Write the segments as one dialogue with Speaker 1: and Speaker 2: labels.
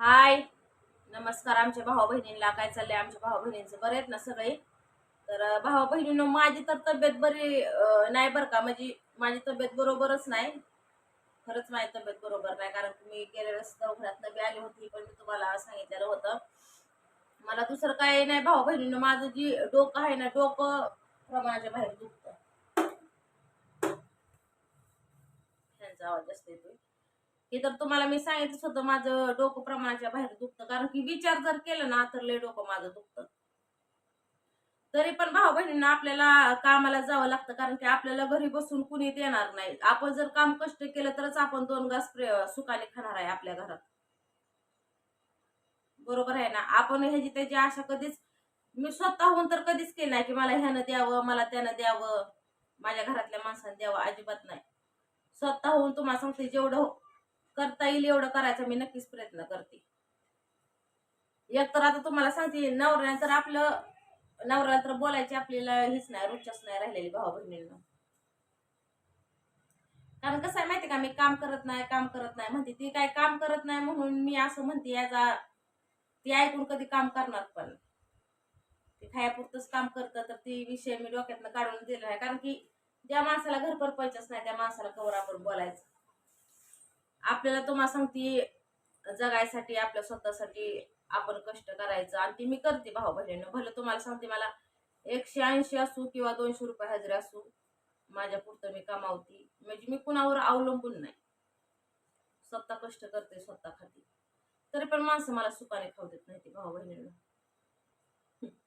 Speaker 1: हाय. नमस्कार आमच्या भाऊ बहिणींना. काय चाललंय आमच्या भाऊ बहिणींचं? बरे आहेत ना सगळे? तर भाऊ बहिणींनो माझी तर तब्येत बरी नाही बरं का. म्हणजे माझी तब्येत बरोबरच नाही. खरंच माझी तब्येत बरोबर नाही. कारण तुम्ही मी गेल्या वेळेस दवाखान्यात बी आली होती पण मी तुम्हाला सांगितलेलं होतं. मला दुसरं काय नाही भाऊ बहिणीनं. माझं जी डोकं आहे ना डोकं प्रमाणाच्या बाहेर दुखतं त्यांचा आवाज असते तुम्ही हे तर तुम्हाला मी सांगितलंच होतं माझं डोकं प्रमाणाच्या बाहेर दुखतं. कारण की विचार जर केलं ना तर लय डोकं माझं दुखतं. तरी पण भाऊ बहिणींना आपल्याला कामाला जावं लागतं कारण की आपल्याला घरी बसून कुणी देणार नाही. आपण जर काम कष्ट केलं तरच आपण दोन घास सुखाने खाणार आहे आपल्या घरात. बरोबर आहे ना? आपण ह्याची त्याची आशा कधीच मी स्वतःहून तर कधीच केली नाही की मला ह्यानं द्यावं मला त्यानं द्यावं. माझ्या घरातल्या माणसानं द्यावं अजिबात नाही. स्वतःहून तुम्हाला सांगते जेवढं करता येईल एवढं करायचा मी नक्कीच प्रयत्न करते. एक तर आता तुम्हाला सांगते नवऱ्यानं तर आपलं नवऱ्याला तर बोलायची आपल्याला हीच नाही रुचच नाही राहिलेली भाऊ बहिणींना कारण कसं आहे माहिती का मी काम करत नाही काम करत नाही म्हणते ती काय काम करत नाही म्हणून मी असं म्हणते याचा ती ऐकून कधी काम करणार पण. ते खायापुरतंच काम करतं तर ती विषय मी डोक्यातनं काढून दिला आहे. कारण की ज्या माणसाला घर परपायचंच नाही त्या माणसाला कवर आपण बोलायचं. आपल्याला तुम्हाला सांगते जगायसाठी आपल्या स्वतःसाठी आपण कष्ट करायचं. आणि ती मी करते भाऊ बहिणीनं. भलं तुम्हाला सांगते मला एकशे ऐंशी असू किंवा दोनशे रुपये हजेरी असू माझ्या पुरतं मी कमावती. म्हणजे मी कुणावर अवलंबून नाही. स्वतः कष्ट करते स्वतः खाते. तरी पण माणसं मला सुखाने खाऊ देत नाही ती भाऊ बहिणींना.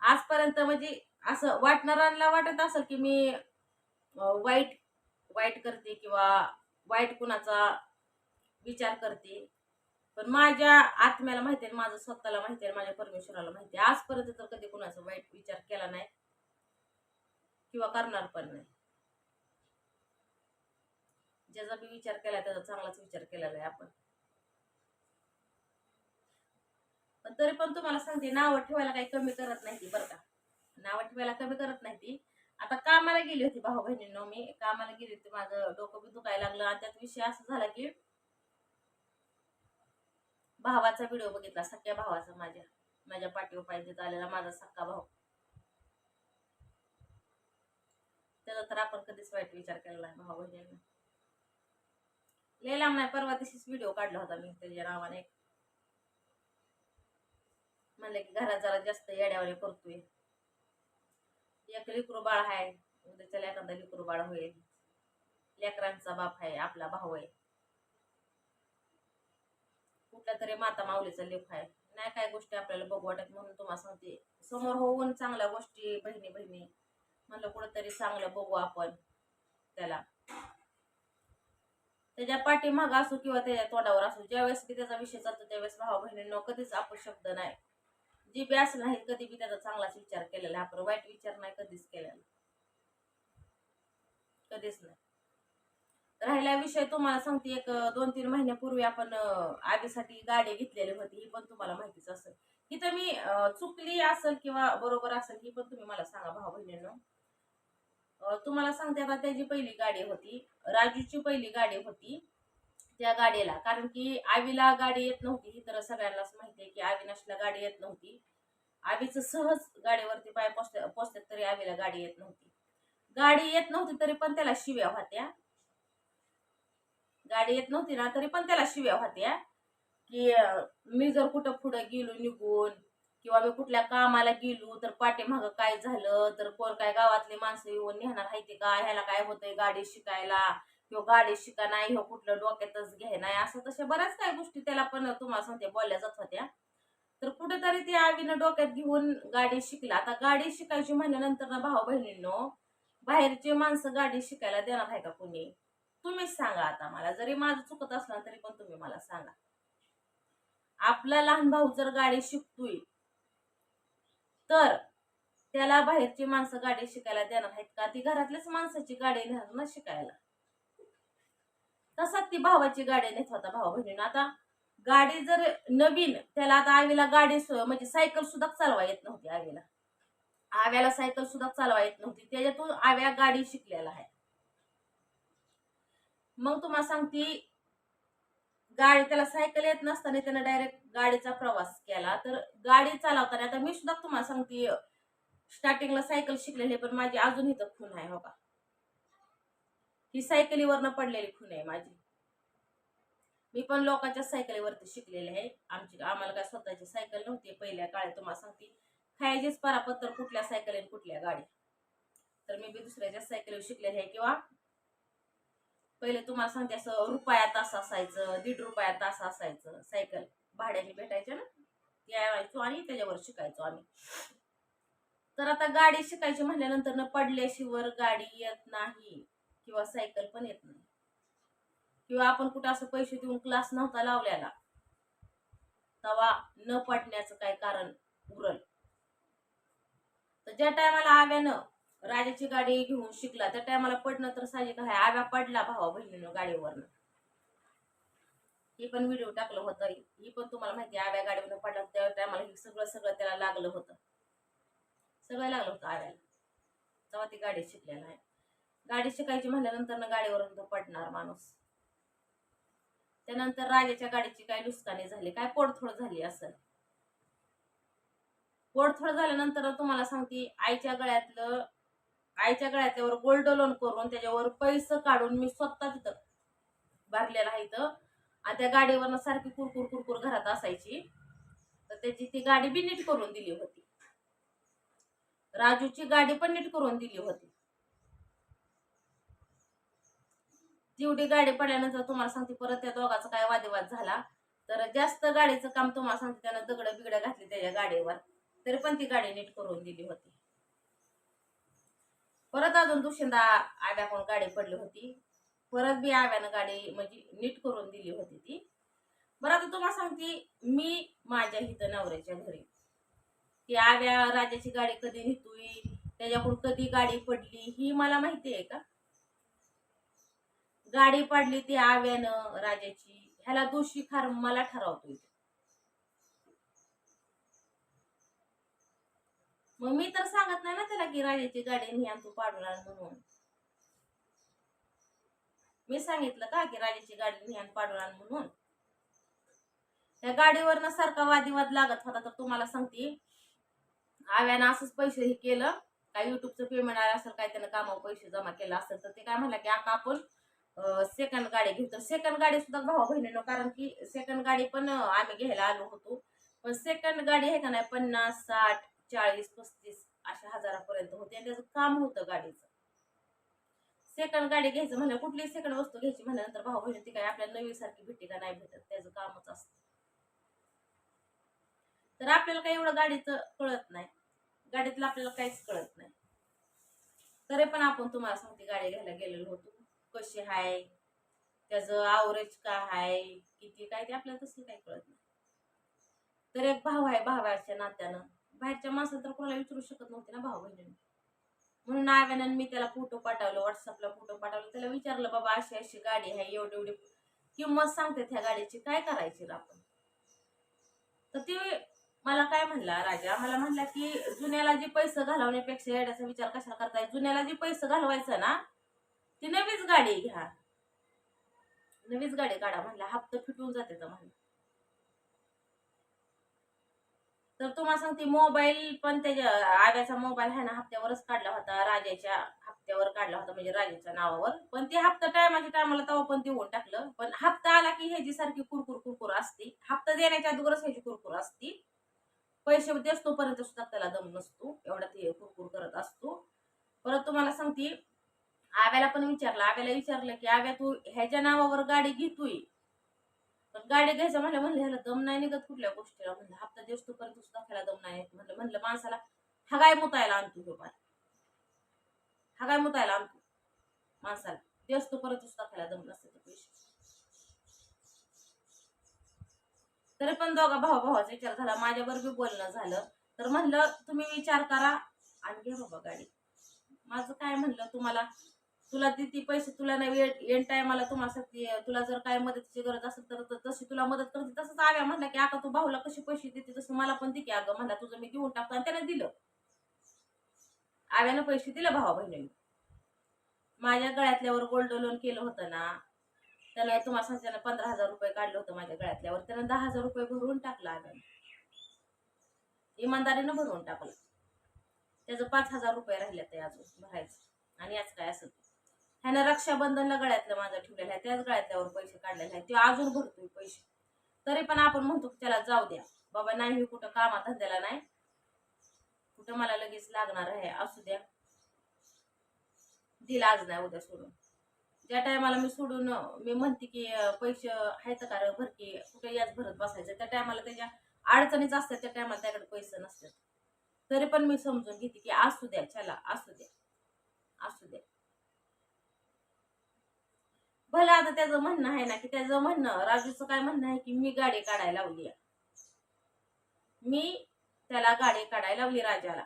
Speaker 1: आजपर्यंत म्हणजे असं वाटणाऱ्यांना वाटत असेल की मी वाईट वाईट करते किंवा वाईट कुणाचा विचार करते. पण माझ्या आत्म्याला माहिती आहे माझं स्वतःला माहिती आहे माझ्या परमेश्वराला माहिती आहे. आजपर्यंत तर कधी कुणाचा वाईट विचार केला नाही किंवा करणार पण नाही. ज्याचा मी विचार केला त्याचा चांगलाच विचार केलेला आहे आपण. पण तरी पण तुम्हाला सांगते नावं ठेवायला काही कमी करत नाही ती बरं का. नावं ठेवायला कमी करत नाही ती. आता कामाला गेली होती भाऊ बहिणींनो मी. कामाला गेली होती माझं डोकं बी दुखायला लागलं आणि त्यात विषय असा झाला की भावाचा व्हिडिओ बघितला सख्या भावाचा माझ्या माझ्या पाठीवर पाय देत आलेला माझा सक्का भाऊ. त्याचा तर आपण कधीच वाईट विचार केला नाही भाऊ बहिणींना. लिहिला लांब नाही परवा दिवशीच व्हिडिओ काढला होता मी त्याच्या नावाने. म्हणलं की घरात जरा जास्त येड्यावर करतोय. एक लिकरू बाळ आहे उद्याच्या एखादा लिकरू बाळ होईल. लेकरांचा बाप आहे आपला भाऊ आहे. कुठल्या तरी माता माऊलीचा लेख आहे. नाही काय गोष्टी आपल्याला बघू वाटत म्हणून तुम्हाला सांगते. समोर होऊन चांगल्या गोष्टी बहिणी बहिणी म्हणलं कुठंतरी चांगलं बघू आपण त्याला. त्याच्या पाठीमाग असो किंवा त्याच्या तोंडावर असो ज्यावेळेस की त्याचा विषय चालतो त्यावेळेस भावा बहिणींना कधीच आपण शब्द नाही. जी बी असं नाही कधी बी त्याचा चांगलाच विचार केलेला आपण वाईट विचार नाही कधीच केलेला. कधीच नाही. राहिला विषय तुम्हाला सांगते एक दोन तीन महिन्यापूर्वी आपण आगीसाठी गाडी घेतलेली होती ही पण तुम्हाला माहितीच असेल. तिथं मी चुकली असेल किंवा बरोबर असेल ही पण तुम्ही मला सांगा भाऊ बहिणींना. तुम्हाला सांगते आता त्याची पहिली गाडी होती राजूची पहिली गाडी होती त्या गाडीला. कारण की आवीला गाडी येत नव्हती ही तर सगळ्यांनाच माहिती आहे की अविनाशला गाडी येत नव्हती. आवीचं सहज गाडीवरती पाय पोचत पोचतात तरी आवीला गाडी येत नव्हती. गाडी येत नव्हती तरी पण त्याला शिव्या होत्या. गाडी येत नव्हती ना तरी पण त्याला शिव्या होत्या की मी जर कुठं पुढं गेलो निघून किंवा मी कुठल्या कामाला गेलो तर पाठीमागं काय झालं? तर कोण काय गावातले माणसं येऊन नेणार आहे ते का ह्याला काय होतंय गाडी शिकायला? किंवा गाडी शिका नाही हो कुठलं डोक्यातच घे नाही असं तशा बऱ्याच काही गोष्टी त्याला पण तुम्हाला सांगते बोलल्या जात होत्या. तर कुठेतरी ते आवीनं डोक्यात घेऊन गाडी शिकला. आता गाडी शिकायची म्हणल्यानंतर ना भाऊ बहिणींनो बाहेरचे माणसं गाडी शिकायला देणार आहे का कोणी? तुम्हीच सांगा आता मला. जरी माझं चुकत असलं तरी पण तुम्ही मला सांगा. आपला लहान भाऊ जर गाडी शिकतोय तर त्याला बाहेरची माणसं गाडी शिकायला देणार आहेत का? ती घरातल्याच माणसाची गाडी नेणार ना शिकायला. तसाच ती भावाची गाडी नेत होता भाऊ बहिणीनं. आता गाडी जर नवीन त्याला आता आवीला गाडी म्हणजे सायकल सुद्धा चालवा येत नव्हती आवीला. आव्याला सायकल सुद्धा चालवा येत नव्हती. त्याच्यातून आव्या गाडी शिकलेला आहे. मग तुम्हाला सांगते गाडी त्याला सायकल येत नसताना त्यानं डायरेक्ट गाडीचा प्रवास केला. तर गाडी चालवताना आता मी सुद्धा तुम्हाला सांगते स्टार्टिंगला सायकल शिकलेली आहे, पण माझी अजून इथं खून आहे हो का? ही सायकलीवरनं पडलेली खून आहे माझी. मी पण लोकांच्या सायकलीवरती शिकलेले आहे. आमची आम्हाला काय स्वतःची सायकल नव्हती पहिल्या काळात तुम्हाला सांगते. खायचीच परापत्तर कुठल्या सायकल कुठल्या गाडी. तर मी बी दुसऱ्याच्या सायकलीवर शिकलेले आहे किंवा पहिले तुम्हाला सांगते असं रुपया तास असायचं दीड रुपया तास असायचं सायकल. भाड्याने भेटायचे ना ते आणायचो आणि त्याच्यावर शिकायचो आम्ही. तर आता गाडी शिकायची म्हटल्यानंतर न पडल्याशिवर गाडी येत नाही किंवा सायकल पण येत नाही. किंवा आपण कुठं असं पैसे देऊन क्लास नव्हता लावल्याला तवा न पडण्याचं काय कारण उरल. तर ज्या टायमाला आव्यानं राजाची गाडी घेऊन शिकला त्या टायमाला पडणं तर साहजिक आहे. आव्या पडला भावा बहिणीनं गाडीवरनं. हे पण व्हिडिओ टाकलं होतं. ही पण तुम्हाला माहिती आव्या गाडीवरनं पडला त्या टायमाला हे सगळं सगळं त्याला लागलं होतं. सगळं लागलं होतं आव्याला. तेव्हा ती गाडी शिकलेला आहे. गाडी शिकायची म्हणल्यानंतर गाडीवरून तो पडणार माणूस. त्यानंतर राजाच्या गाडीची काय नुकसानी झाली काय पोडथोड झाली असं पोडथोड झाल्यानंतर तुम्हाला सांगते आईच्या गळ्यातलं आईच्या गळ्याच्यावर गोल्ड लोन करून त्याच्यावर पैसे काढून मी स्वतः तिथं भरलेला आहे इथं. आणि त्या गाडीवरनं सारखी कुरकुर कुरकुर घरात असायची. तर त्याची ती गाडी बी नीट करून दिली होती. राजूची गाडी पण नीट करून दिली होती. जेवढी गाडी पडल्यानंतर तुम्हाला सांगते परत त्या दोघाचा काय वादेवाद झाला. तर जास्त गाडीचं काम तुम्हाला सांगते त्यानं दगड बिगड घातली त्याच्या गाडीवर. तरी पण ती गाडी नीट करून दिली होती. परत अजून दुसऱ्यांदा आव्याकडून गाडी पडली होती. परत बी आव्यानं गाडी म्हणजे नीट करून दिली होती ती. बरं आता तुम्हाला सांगते मी माझ्या इथं नवऱ्याच्या घरी. ती आव्या राजाची गाडी कधी नेतोय त्याच्याकडून कधी गाडी पडली ही मला माहिती आहे का? गाडी पडली ती आव्यानं राजाची. ह्याला दोषी खार मला ठरवतोय. मग मी तर सांगत नाही ना त्याला की राजाची गाडी नाही आणि तू पाडून आण म्हणून. मी सांगितलं का की राजाची गाडी नाही आणि पाडून आण म्हणून. त्या गाडीवरनं सारखा वादिवाद लागत होता तर तुम्हाला सांगते. आव्यानं असंच पैसे हे केलं. काय युट्यूबचं पेमेंट आलं असेल काय त्यानं कामावर पैसे जमा केलं असेल तर ते काय म्हणलं की आता आपण सेकंड गाडी घेऊ. तर सेकंड गाडी सुद्धा भावा बहिणीनं कारण की सेकंड गाडी पण आम्ही घ्यायला आलो होतो. पण सेकंड गाडी आहे का नाही पन्नास साठ चाळीस पस्तीस अशा हजारापर्यंत होते. आणि त्याचं काम होतं गाडीचं. सेकंड गाडी घ्यायचं म्हणलं कुठली सेकंड वस्तू घ्यायची म्हणल्यानंतर भाऊ बहिणी ती काय आपल्याला नवी सारखी भेटते का नाही भेटत त्याचं कामच असतं. तर आपल्याला काही एवढं गाडीचं कळत नाही. गाडीतलं आपल्याला काहीच कळत नाही. तरी पण आपण तुम्हाला सांगते गाडी घ्यायला गेलेलो होतो. कशी आहे त्याचं आवरेज काय आहे किती काय ते आपल्याला तसं काही कळत नाही. तर एक भाव आहे भावाच्या नात्यानं. बाहेरच्या माणसाला तर कोणाला विचारू शकत नव्हते ना भाऊ बहिणी म्हणून नाव्यानं मी त्याला फोटो पाठवलं व्हॉट्सअपला फोटो पाठवलं. त्याला विचारलं बाबा अशी अशी गाडी आहे एवढी एवढी किंमत सांगते त्या गाडीची काय करायची आपण? तर ते मला काय म्हणला राजा? मला म्हणला की जुन्याला जे पैसे घालवण्यापेक्षा येण्याचा विचार कशाला करताय? जुन्याला जे पैसे घालवायचं ना ती नवीच गाडी घ्या. नवीच गाडी काढा म्हणला. हप्ता फिटून जाते तर म्हणलं. तर तुम्हाला सांगते मोबाईल पण त्याच्या आव्याचा मोबाईल आहे ना हप्त्यावरच काढला होता. राजाच्या हप्त्यावर काढला होता म्हणजे राजाच्या नावावर. पण ते हप्ता टायमाच्या टायमाला तेव्हा पण देऊन टाकलं. पण हप्ता आला की ह्याची सारखी कुरकुर कुरकुर असते. हप्ता देण्याच्या अगोदरच ह्याची कुरकुर असते. पैसे देसतोपर्यंत सुद्धा त्याला दम नसतो. एवढा ते कुरकुर करत असतो. परत तुम्हाला सांगते आव्याला पण विचारलं. आव्याला विचारलं की आव्या तू ह्याच्या नावावर गाडी घेतोय? गाडी घ्यायचं म्हणलं म्हणलं ह्याला दम नाही निघत कुठल्या गोष्टीला. म्हणलं हप्ता दिवस तोपर्यंत सुद्धा ह्याला दम नाही म्हणलं म्हणलं माणसाला हगाय मुतायला आणतो ह्यो पार हगाय मुतायला आणतो. माणसाला दिवस तोपर्यंत सुद्धा ह्याला दम नसते पैसे. तरी पण दोघा भाऊ भावाचा विचार झाला. माझ्यावर बी बोलणं झालं. तर म्हणलं तुम्ही विचार करा आणि घ्या बाबा गाडी. माझं काय म्हणलं तुम्हाला? तुला ती पैसे तुला नाही एन टायमाला तुम्हाला सांगते तुला जर काय मदतीची गरज असेल तर जशी तशी तुला मदत करते तसंच आव्या म्हणला की आता तू भाऊला कशी पैसे देते तसं मला पण दे की अगं म्हणला तुझं मी देऊन टाकतो. आणि त्याने दिलं. आव्यानं पैसे दिले भावा बहिणीने. माझ्या गळ्यातल्यावर गोल्ड लोन केलं होतं ना त्यानं तुम्हाला सांगते पंधरा हजार रुपये काढलं होतं माझ्या गळ्यातल्यावर. त्यानं दहा हजार रुपये भरून टाकला आव्यानं. इमानदारीनं भरून टाकलं. त्याचं पाच हजार रुपये राहिले ते अजून भरायचं. आणि आज काय असं ह्यानं रक्षाबंधनला गळ्यातलं माझं ठेवलेलं आहे त्याच गळ्यातल्यावर पैसे काढलेले आहेत. ते अजून भरतोय पैसे. तरी पण आपण म्हणतो त्याला जाऊ द्या. बाबा नाही मी कुठं कामात धंद्याला नाही. कुठं मला लगेच लागणार आहे असू द्या. दिला आज नाही उद्या सोडून. ज्या टायमाला मी सोडून मी म्हणते की पैसे आहेत का भरकी कुठे याच भरत बसायचं? त्या टायमाला त्याच्या अडचणीच असतात त्या टायमाला त्याकडे पैसे नसतात. तरी पण मी समजून घेते की असू द्या चला असू द्या. असू द्या. भलं आता त्याचं म्हणणं आहे ना की त्याचं म्हणणं राजूचं काय म्हणणं आहे की मी गाडी काढायला लावली आहे. मी त्याला गाडी काढायला लावली राजाला.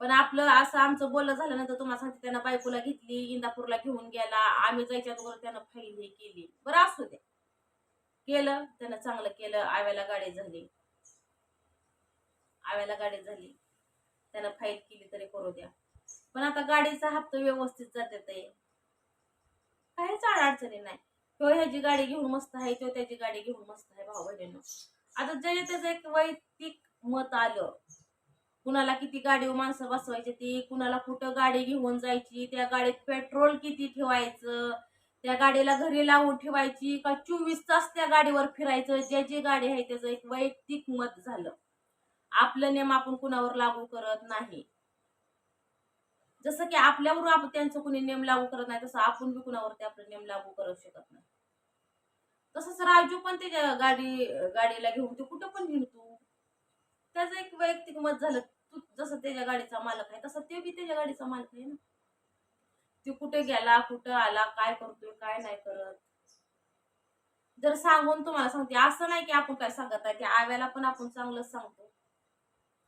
Speaker 1: पण आपलं असं आमचं बोलणं झालं नंतर तुम्हाला सांगते त्यानं बायकोला घेतली इंदापूरला घेऊन गेला आम्ही जायच्या अगोदर त्यानं फाईल हे केली. बरं असू द्या केलं त्यानं चांगलं केलं आव्याला गाडी झाली. आव्याला गाडी झाली. त्यानं फाईल केली तरी करू द्या. पण आता गाडीचा हप्ता व्यवस्थित जाते अडचणी नाही. तो ह्याची गाडी घेऊन मस्त आहे तो त्याची गाडी घेऊन मस्त आहे भाऊ बहिणीनं. आता जे त्याचं एक वैयक्तिक मत आलं. कुणाला किती गाडीवर माणसं बसवायची ती कुणाला कुठं गाडी घेऊन जायची त्या गाडीत पेट्रोल किती ठेवायचं त्या गाडीला घरी लावून ठेवायची का चोवीस तास त्या गाडीवर फिरायचं जे जे गाडी आहे त्याचं एक वैयक्तिक मत झालं. आपलं नेम आपण कुणावर लागू करत नाही. जसं की आपल्यावर आपण त्यांचं कुणी नेम लागू करत नाही तसं आपण बी कुणावरती आपलं नेम लागू करू शकत नाही. तसंच राजू पण त्याच्या गाडी गाडीला घेऊन ते कुठं पण हिंडतो त्याचं एक वैयक्तिक मत झालं तू जसं त्याच्या गाडीचा मालक आहे तसं ते बी त्याच्या गाडीचा मालक आहे ना. ते कुठे गेला कुठं आला काय करतोय काय नाही करत. जर सांगून तुम्हाला सांगते असं नाही की आपण काय सांगत आहे की आव्याला पण आपण चांगलंच सांगतो.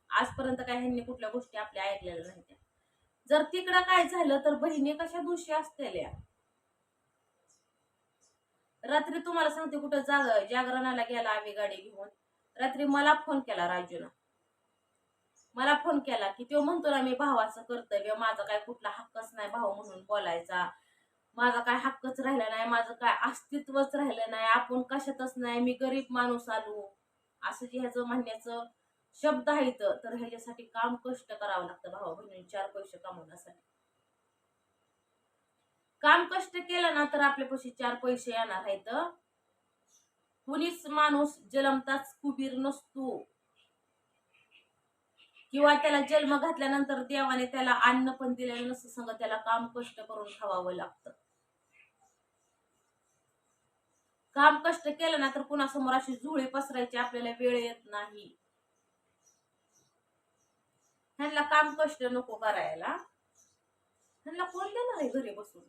Speaker 1: आजपर्यंत काय ह्यांनी कुठल्या गोष्टी आपल्या ऐकलेल्या नाही त्या. जर तिकडं काय झालं तर बहिणी कशा दोषी असलेल्या रात्री तुम्हाला सांगते कुठं जाग जागरणाला गेला आम्ही गाडी घेऊन. रात्री मला फोन केला राजूनं. मला फोन केला की तो म्हणतो ना मी भावाचं कर्तव्य माझा काय कुठला हक्कच नाही भाऊ म्हणून बोलायचा. माझा काय हक्कच राहिला नाही माझं काय अस्तित्वच राहिलं नाही. आपण कशातच नाही मी गरीब माणूस आलो. असं जे ह्याचं म्हणण्याचं शब्द आहेत तर ह्याच्यासाठी काम कष्ट करावं लागतं भावा बहिणी चार पैसे कमवण्यासाठी. काम कष्ट केलं ना तर आपल्यापाशी चार पैसे येणार आहेत. कुणीच माणूस जन्मताच कुबीर नसतो. किंवा त्याला जन्म घातल्यानंतर देवाने त्याला अन्न पण दिलेलं नसतं संग त्याला काम कष्ट करून खावावं लागतं. काम कष्ट केलं ना तर कुणासमोर अशी जुळे पसरायची आपल्याला वेळ येत नाही. ह्यांना काम कष्ट नको करायला. ह्यांना कोण देणार आहे घरी बसून?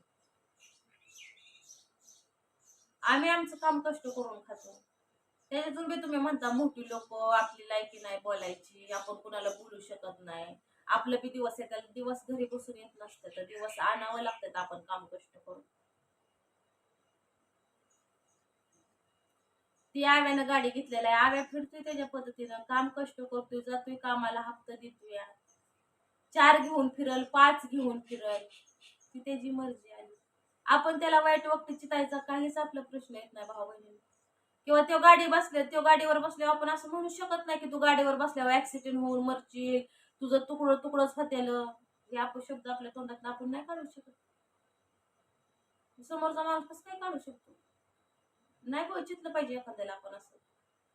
Speaker 1: आम्ही आमचं काम कष्ट करून खातो. त्याच्यातून बी तुम्ही म्हणता मोठी लोक आपली लायकी नाही बोलायची आपण कुणाला बोलू शकत नाही. आपलं बी दिवस येतात दिवस घरी बसून येत नसतं तर दिवस आणावं लागतात आपण काम कष्ट करून. ती आव्यानं गाडी घेतलेला आहे. आव्या फिरतोय त्याच्या पद्धतीनं. काम कष्ट करतोय जातोय कामाला हप्ता देतोय चार घेऊन फिरल पाच घेऊन फिरल. ती त्याची मर्जी आली आपण त्याला वाईट वक्ती चितायचा काहीच आपला प्रश्न येत नाही भाऊ बहिणी किंवा त्यो गाडी बसले त्यो गाडीवर बसल्यावर आपण असं म्हणू शकत नाही की तू गाडीवर बसल्यावर ऍक्सिडेंट होऊन मरची तुझं तुकडं तुकडंच फतेल हे आपण शब्द आपल्या तोंडात आपण नाही काढू शकत. समोरचा माणूस कसं काय काढू शकतो? नाही गो पाहिजे एखाद्याला आपण असं.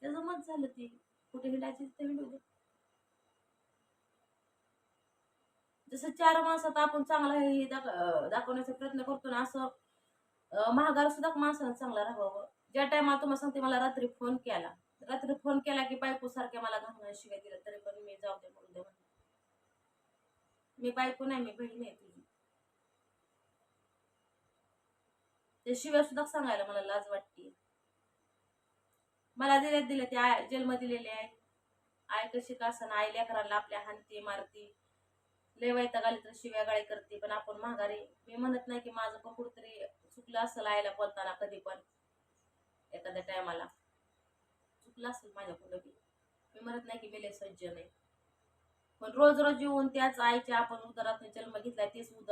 Speaker 1: त्याचं मत झालं ते. कुठे हिंडायचे तिथे हिंडू दे. जसं चार माणसात आपण चांगला हे दाखवण्याचा प्रयत्न करतो ना असं महागार सुद्धा माणसानं चांगला राहावं. ज्या टायमाला तुम्हाला सांगते मला रात्री फोन केला. रात्री फोन केला की बायको सारख्या मला घालून शिवाय दिला तरी पण मी जाऊ दे म्हणून दे मी बायको नाही मी बहीण आहे ते शिव्या सुद्धा सांगायला मला लाज वाटते मला दिल्यात दिल्या ते आय जन्म दिलेले आहे आय कशी का असं आई लेकरांना आपल्या हानती मारती. लय वैताग आली तर शिव्या गाळी करते पण आपण माघारी मी म्हणत नाही की माझं पण कुठतरी चुकलं असेल आईला बोलताना कधी पण. एखाद्या टायमाला चुकलं असेल माझ्याकडं बी. मी म्हणत नाही की मी लय सज्जन आहे पण रोज रोज येऊन त्याच आईच्या आपण उदरात जन्म घेतला तेच उद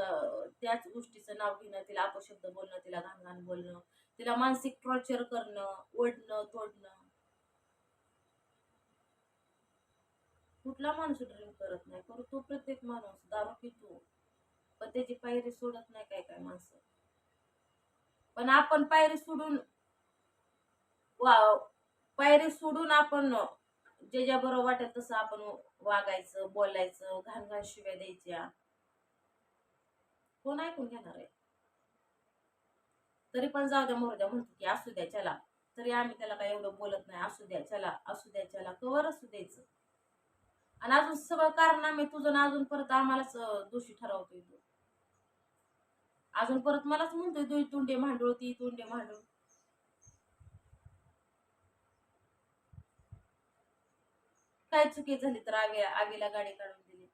Speaker 1: त्याच गोष्टीचं नाव घेणं तिला अपशब्द बोलणं तिला घाण घाण बोलणं तिला मानसिक टॉर्चर करणं ओढणं तोडणं. कुठला माणूस ड्रिंक करत नाही करू तो प्रत्येक माणूस दारू पितो पण त्याची पायरी सोडत नाही काय काय माणसं. पण आपण पायरी सोडून वा पायरी सोडून आपण जे ज्या बरोबर वाटेल तसं आपण वागायचं बोलायचं घाण घाण शिव्या द्यायच्या. कोण ऐकून घेणार आहे? तरी पण जाऊ द्या मोरद्या म्हणतो की असू द्या चला. तरी आम्ही त्याला काही एवढं बोलत नाही. असू द्या चला असू द्या चला. कवर असू द्यायचं. आणि अजून सगळं कारण आम्ही तुझं अजून परत आम्हालाच दोषी ठरवतोय तू. अजून परत मलाच म्हणतोय तुझी तुंडे मांडूळ ती तुंडे मांडूळ काय चुकी झाली तर आवी आवीला गाडी काढून दिली.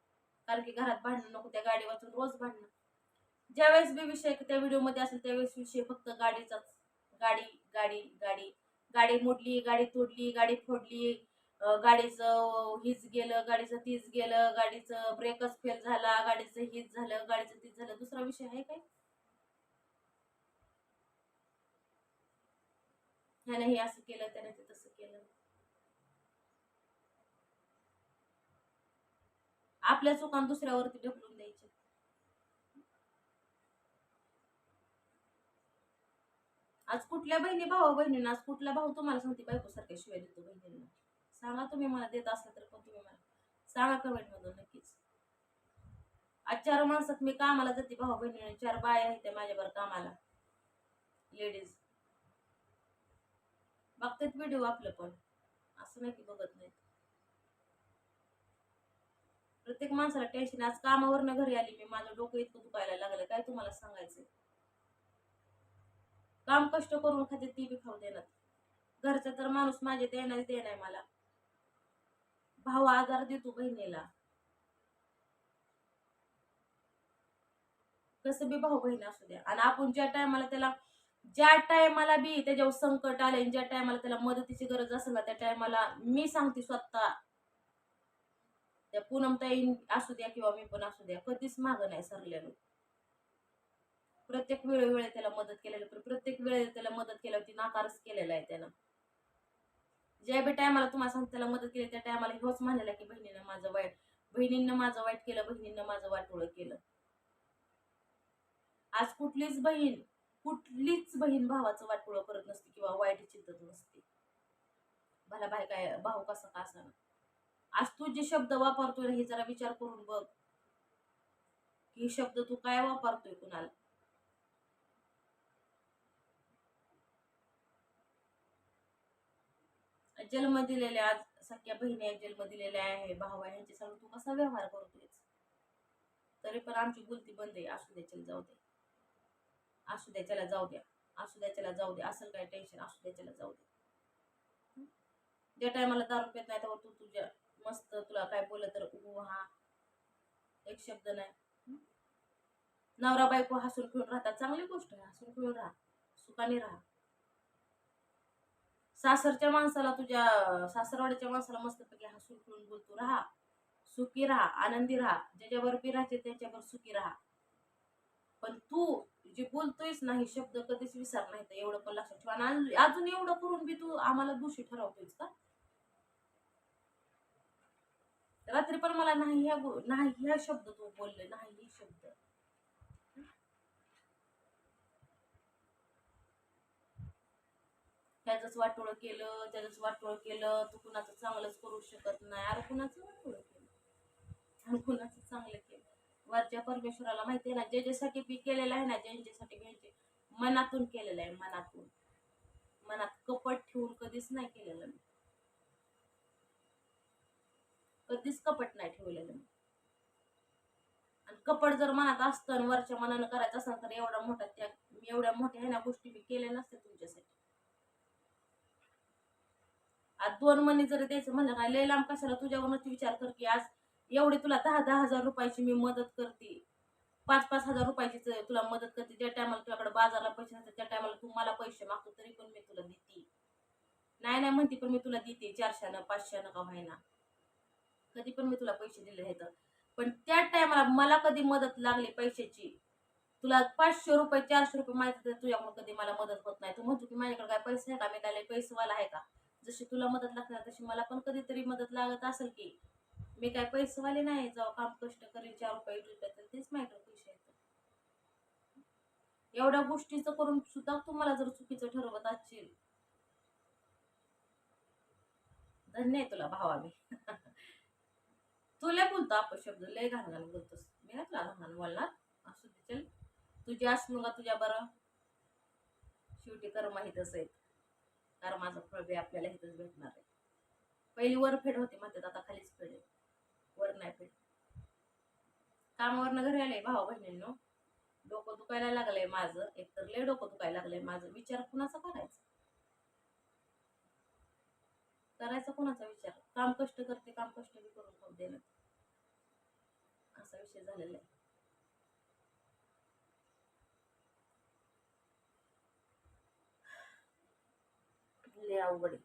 Speaker 1: कारण की घरात भांडणं नको त्या गाडी वाचून रोज भांडणं. ज्यावेळेस बी विषय त्या व्हिडिओमध्ये असेल त्यावेळेस विषय फक्त गाडीचाच. गाडी गाडी गाडी. गाडी मोडली गाडी तोडली गाडी फोडली गाडीचं हीच गेलं गाडीचं तीच गेलं गाडीचं ब्रेकच फेल झाला गाडीचं हीच झालं गाडीचं तीच झालं. दुसरा विषय आहे काय? ह्याने हे असं केलं त्याने ते तसं केलं. आपल्या चुकान दुसऱ्यावरती ढकलून द्यायचे. आज कुठल्या बहिणी भाऊ बहिणींना आज कुठला भाऊ तुम्हाला सांगते बायको शिवाय देतो बहिणींना. सांगा तुम्ही मला देत असला तर पण तुम्ही मला? सांगा कमेंट मधून नक्कीच. आज चार माणसात मी कामाला जाते भाऊ बहिणी चार बाय आहेत त्या माझ्यावर कामाला. लेडीज बघतात व्हिडिओ आपलं पण. असं नाही की बघत नाहीत. प्रत्येक माणसाला टेन्शन आज कामावरनं घरी आली मी माझं डोकं इतकं दुखायला लागलं. काय तुम्हाला सांगायचं काम कष्ट करून खाते ती बी खाऊ देणार. घरचा तर माणूस माझे देणार देणार मला. भाऊ आजार देतो बहिणीला. कसं बी भाऊ बहीण असू द्या. आणि आपण ज्या टायमाला त्याला ज्या टायमाला बी त्याच्यावर संकट आले ज्या टायमाला त्याला मदतीची गरज असेल ना त्या टायमाला मी सांगते स्वतः. त्या पूनमताई असू द्या किंवा मी पण असू द्या कधीच मागं नाही सरलेलो. प्रत्येक वेळोवेळी त्याला मदत केलेली पण प्रत्येक वेळेला त्याला मदत केल्यावरती नाकारच केलेला आहे त्यानं. ज्या बी टायमाला तुम्हाला सांगते त्याला मदत केली त्या टायमाला हेच म्हणाला की बहिणीनं माझं वाईट बहिणींना माझं वाईट केलं बहिणींना माझं वाटोळं केलं. आज कुठलीच बहीण कुठलीच बहीण भावाचं वाटोळं करत नसते किंवा वाईट चिंतत नसते. भला बाय काय भाऊ कसा का असणार आज तू जे शब्द वापरतोय हे जरा विचार करून बघ. की शब्द तू काय वापरतोय कुणाला? जन्म दिलेले आज सख्या बहिणी जन्म दिलेले आहे भाऊ आहे यांच्या संग तू कसा व्यवहार करतोय तरी पण आमची बोलती बंद आहे असू द्याच्याला जाऊ दे. असू द्याच्याला जाऊ द्या. असू द्याच्याला जाऊ द्या असं काय टेन्शन असू द्याच्याला जाऊ दे. ज्या टायमाला दारू पेत नाही त्यावर तू तुझ्या मस्त तुला काय बोललं तर उ हा. एक शब्द नाही. नवरा बायको हसून खेळून राहतात. चांगली गोष्ट आहे. हसून खेळून राहा. सुखाने राहा. सासरच्या माणसाला तुझ्या सासरवाड्याच्या माणसाला मस्तपैकी हसून खेळून बोलतो. राहा. सुखी राहा. आनंदी राहा. ज्याच्यावर बी राहते त्याच्यावर सुखी राहा. पण तू जे बोलतोयस ना हे शब्द कधीच विसर नाही. तर एवढं पण लक्षात ठेवा. आणि अजून एवढं करून बी तू आम्हाला दोषी ठरवतोयस का? रात्री पण मला नाही ह्या नाही ह्या शब्द तू बोलले नाही हे शब्द. त्याच वाटोळ केलं त्याच वाटोळ केलं तू कुणाचं चांगलंच करू शकत नाही. अरे कुणाचं वाटोळ केलं? आणि कुणाचं चांगलं केलं? वरच्या परमेश्वराला माहिती आहे ना ज्याच्यासाठी बी केलेलं आहे ना ज्यांच्यासाठी घ्यायचे मनातून केलेलं आहे मनातून. मनात कपट ठेवून कधीच नाही केलेलं मी. कधीच कपट नाही ठेवलेलं मी. आणि कपट जर मनात असतं आणि वरच्या मनानं करायचं असेल तर एवढा मोठा त्या एवढ्या मोठ्या ह्या गोष्टी मी केल्या नसत्या तुमच्यासाठी. आज दोन मनी जरी द्यायचं म्हणलं काय लय लांब कशाला तुझ्यावरूनच विचार कर की आज एवढी तुला दहा दहा हजार रुपयाची मी मदत करते. पाच पाच हजार रुपयाची तुला मदत करते. ज्या टायमाला तुझ्याकडे बाजारला पैसे नसतात त्या टायमाला तू मला पैसे मागतो तरी पण मी तुला देते. नाही नाही म्हणते पण मी तुला देते. चारशेनं पाचशेनं का व्हायना. कधी पण मी तुला पैसे दिले आहेत. पण त्या टायमाला मला कधी मदत लागली पैशाची? तुला पाचशे रुपये चारशे रुपये माहिती तर तुझ्याकडून कधी मला मदत होत नाही. तू म्हणतो की माझ्याकडे काय पैसे आहे का? मी काय पैसेवाला आहे का? जशी तुला मदत लागते तशी मला पण कधीतरी मदत लागत असेल की. मी काय पैसेवाले नाही जाऊ काम कष्ट करेल चार रुपये रुपये तर तेच माझ्याकडे पैसे आहेत. एवढ्या गोष्टीचं करून सुद्धा तुम्हाला जर चुकीचं ठरवत असशील. धन्य आहे तुला भावा मी तुला बोलतो अपशब्द लय घाण घाण बोलतोस. मी नाही तुला घाण बोलणार? असू दे चल. तुझी असू का तुझ्या बरं. शेवटी कर्म हितच आहेत. कर्माचं फळ बी आपल्याला हितच भेटणार आहे. पहिली वर फेड होती म्हणतात आता खालीच फेड आहे. वर नाही फेड. कामावरनं घरी आले भावा बहिणींनो. डोकं दुखायला लागलंय माझं. एकतर लय डोकं दुखायला लागलंय माझं. विचार कुणाचा करायचा? करायचा कोणाचा विचार? काम कष्ट करते काम कष्ट बी करून देणार असा विषय झालेला आहे. लय अवघड आहे.